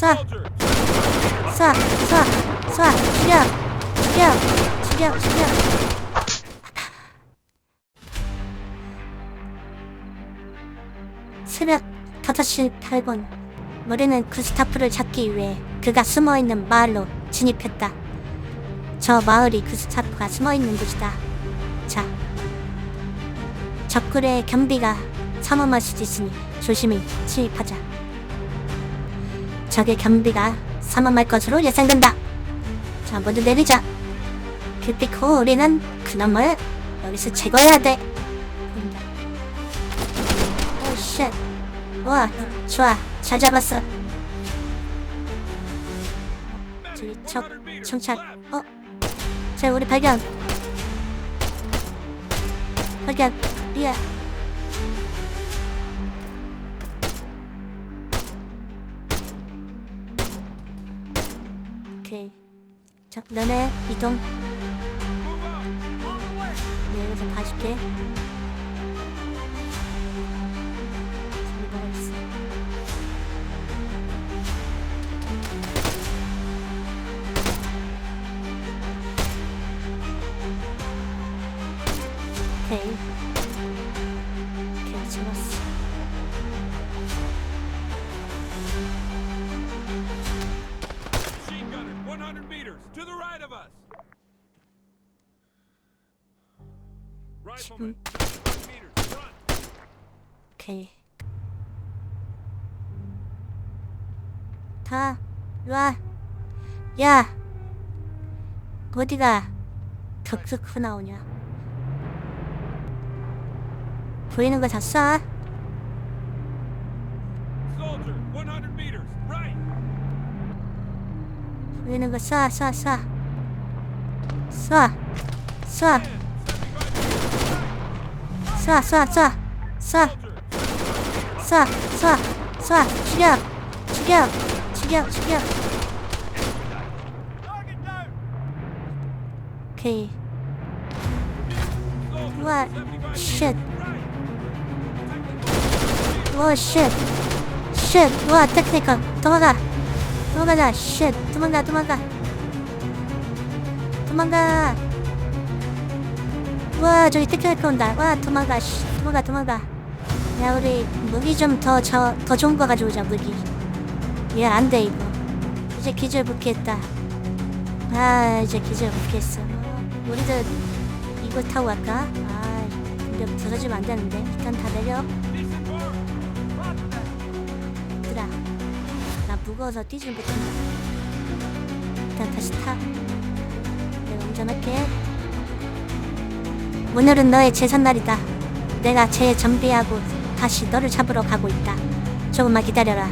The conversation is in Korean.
쏴, 쏴, 쏴, 쏴, 죽여, 죽여, 죽여, 죽여. 새벽 5시 8분. 우리는 구스타프를 잡기 위해 그가 숨어있는 마을로 진입했다. 저 마을이 구스타프가 숨어있는 곳이다. 자, 적굴의 겸비가 삼엄할 수도 있으니 조심히 침입하자. 적의 겸비가 삼엄할 것으로 예상된다. 자, 모두 내리자. 그리고 우리는 그놈을 여기서 제거해야 돼. 오, 쉣. 와, 좋아. 잘 잡았어. 저기 적, 정찰. 어? 자, 우리 발견. 발견. 리아. 오케이. 자, 너네 이동. 네, 여기서 봐줄게. 뭐가 있어. 오케이, meters to the right of us. Rifleman, 100 meters, run. 오케이. 다, 일로와. 야! 어디가 격수크 나오냐? 보이는 거다 쏴. Soldier, 100 meters, right. 보이는 거 쏴, 쏴, 쏴. 쏴. 쏴. 쏴, 쏴, 쏴. 쏴. 쏴, 쏴, 쏴. 죽여. 죽여. 죽여, 죽여. Target down. 오케이. Soldier, 우와, 75 쉣. right. 와, 쉣. 쉣. 와, 테크니컬. 도망가. 도망가자. 쉣. 도망가, 도망가. 도망가. 와, 저기 테크니컬 온다. 와, 도망가. 씨. 도망가, 도망가. 야, 우리 무기 좀 더, 저, 더 좋은 거 가져오자, 무기. 얘, 안 돼, 이거. 이제 기절 복귀했다. 아, 이제 기절 복귀했어. 우리도 이거 타고 갈까? 아, 근데 부서지면 안 되는데. 일단 다 내려. 무거워서 뛰질 못한다 일단 다시 타. 내가 운전할게. 오늘은 너의 제삿날이다. 내가 재정비하고 다시 너를 잡으러 가고 있다. 조금만 기다려라